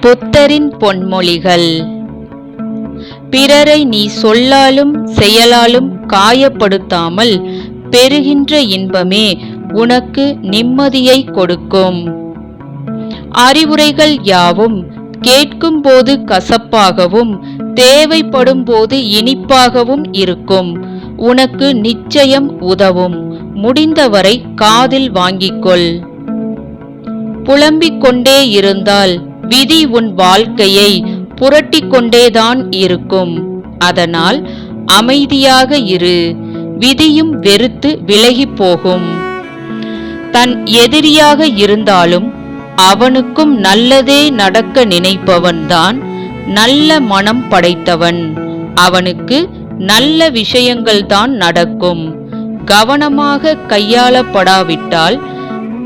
புத்தரின் பொன்மொழிகள். பிறரை நீ சொல்லாலும் செயலாலும் காயப்படுத்தாமல் பெறுகின்ற இன்பமே உனக்கு நிம்மதியை கொடுக்கும். அறிவுரைகள் யாவும் கேட்கும்போது கசப்பாகவும் தேவைப்படும் போது இனிப்பாகவும் இருக்கும். உனக்கு நிச்சயம் உதவும். முடிந்தவரை காதில் வாங்கிக்கொள். புலம்பிக் கொண்டே இருந்தால் விதி உன் வாழ்க்கையை புரட்டி கொண்டேதான் இருக்கும். அதனால் அமைதியாக இரு. விதியும் வெறுத்து விலகிப் போகும். தன் எதிரியாக இருந்தாலும் அவனுக்கும் நல்லதே நடக்க நினைப்பவன்தான் நல்ல மனம் படைத்தவன். அவனுக்கு நல்ல விஷயங்கள்தான் நடக்கும். கவனமாக கையாளப்படாவிட்டால்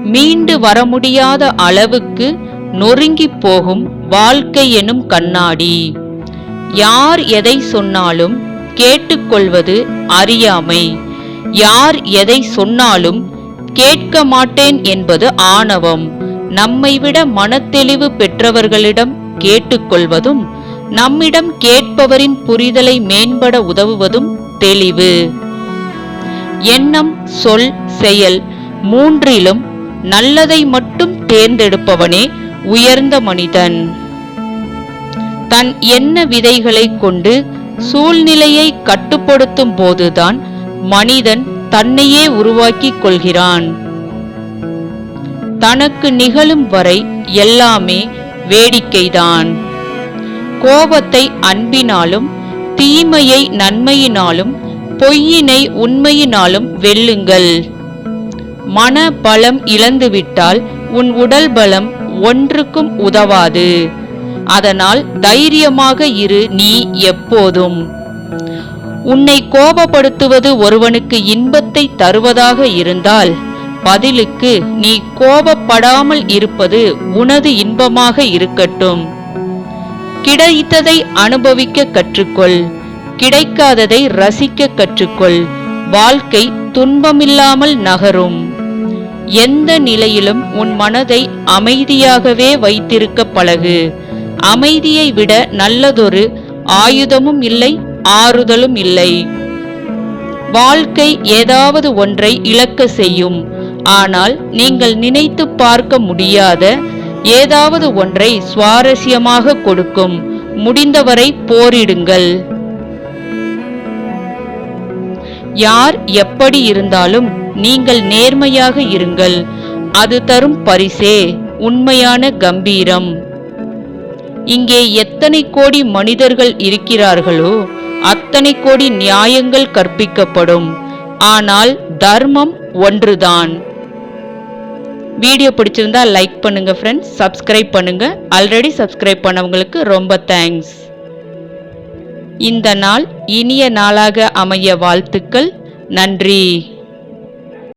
மீண்டு வர முடியாத அளவுக்கு நொறுங்கிப் போகும் வாழ்க்கை எனும் கண்ணாடி. யார் எதை சொன்னாலும் கேட்டுக்கொள்வது அறியாமை. யார் எதை சொன்னாலும் கேட்க மாட்டேன் என்பது ஆணவம். நம்மை விட மனத்தெளிவு பெற்றவர்களிடம் கேட்டுக்கொள்வதும் நம்மிடம் கேட்பவரின் புரிதலை மேம்பட உதவுவதும் தெளிவு. எண்ணம் சொல் செயல் மூன்றிலும் நல்லதை மட்டும் தேர்ந்தெடுப்பவனே உயர்ந்த மனிதன். தன் எண்ண விதைகளை கொண்டு சூழ்நிலையை கட்டுப்படுத்தும் போதுதான் மனிதன் தன்னையே உருவாக்கிக் கொள்கிறான். தனக்கு நிகழும் வரை எல்லாமே வேடிக்கைதான். கோபத்தை அன்பினாலும் தீமையை நன்மையினாலும் பொய்யினை உண்மையினாலும் வெல்லுங்கள். மன பலம் இழந்துவிட்டால் உன் உடல் பலம் ஒன்றுக்கும் உதவாது. அதனால் தைரியமாக இரு நீ எப்போதும். உன்னை கோபப்படுத்துவது ஒருவனுக்கு இன்பத்தை தருவதாக இருந்தால் பதிலுக்கு நீ கோபப்படாமல் இருப்பது உனது இன்பமாக இருக்கட்டும். கிடைத்ததை அனுபவிக்க கற்றுக்கொள். கிடைக்காததை ரசிக்க கற்றுக்கொள். வாழ்க்கை துன்பமில்லாமல் நகரும். எந்த நிலையிலும் உன் மனதை அமைதியாகவே வைத்திருக்க பழகு. அமைதியை விட நல்லதொரு ஆயுதமும் இல்லை ஆறுதலும் இல்லை. வாழ்க்கை ஏதாவது ஒன்றை இழக்க செய்யும். ஆனால் நீங்கள் நினைத்து பார்க்க முடியாத ஏதாவது ஒன்றை சுவாரஸ்யமாக கொடுக்கும். முடிந்தவரை போரிடுங்கள். யார் எப்படி இருந்தாலும் நீங்கள் நேர்மையாக இருங்கள். அது தரும் பரிசே உண்மையான கம்பீரம். இங்கே எத்தனை கோடி மனிதர்கள் இருக்கிறார்களோ அத்தனை கோடி நியாயங்கள் கற்பிக்கப்படும். ஆனால் தர்மம் ஒன்றுதான். வீடியோ பிடிச்சிருந்தா லைக் பண்ணுங்க ஃப்ரெண்ட்ஸ் சப்ஸ்கிரைப் பண்ணுங்க. ஆல்ரெடி சப்ஸ்கிரைப் பண்ணவங்களுக்கு ரொம்ப தேங்க்ஸ் இந்த நாள் இனிய நாளாக அமைய வாழ்த்துக்கள். நன்றி.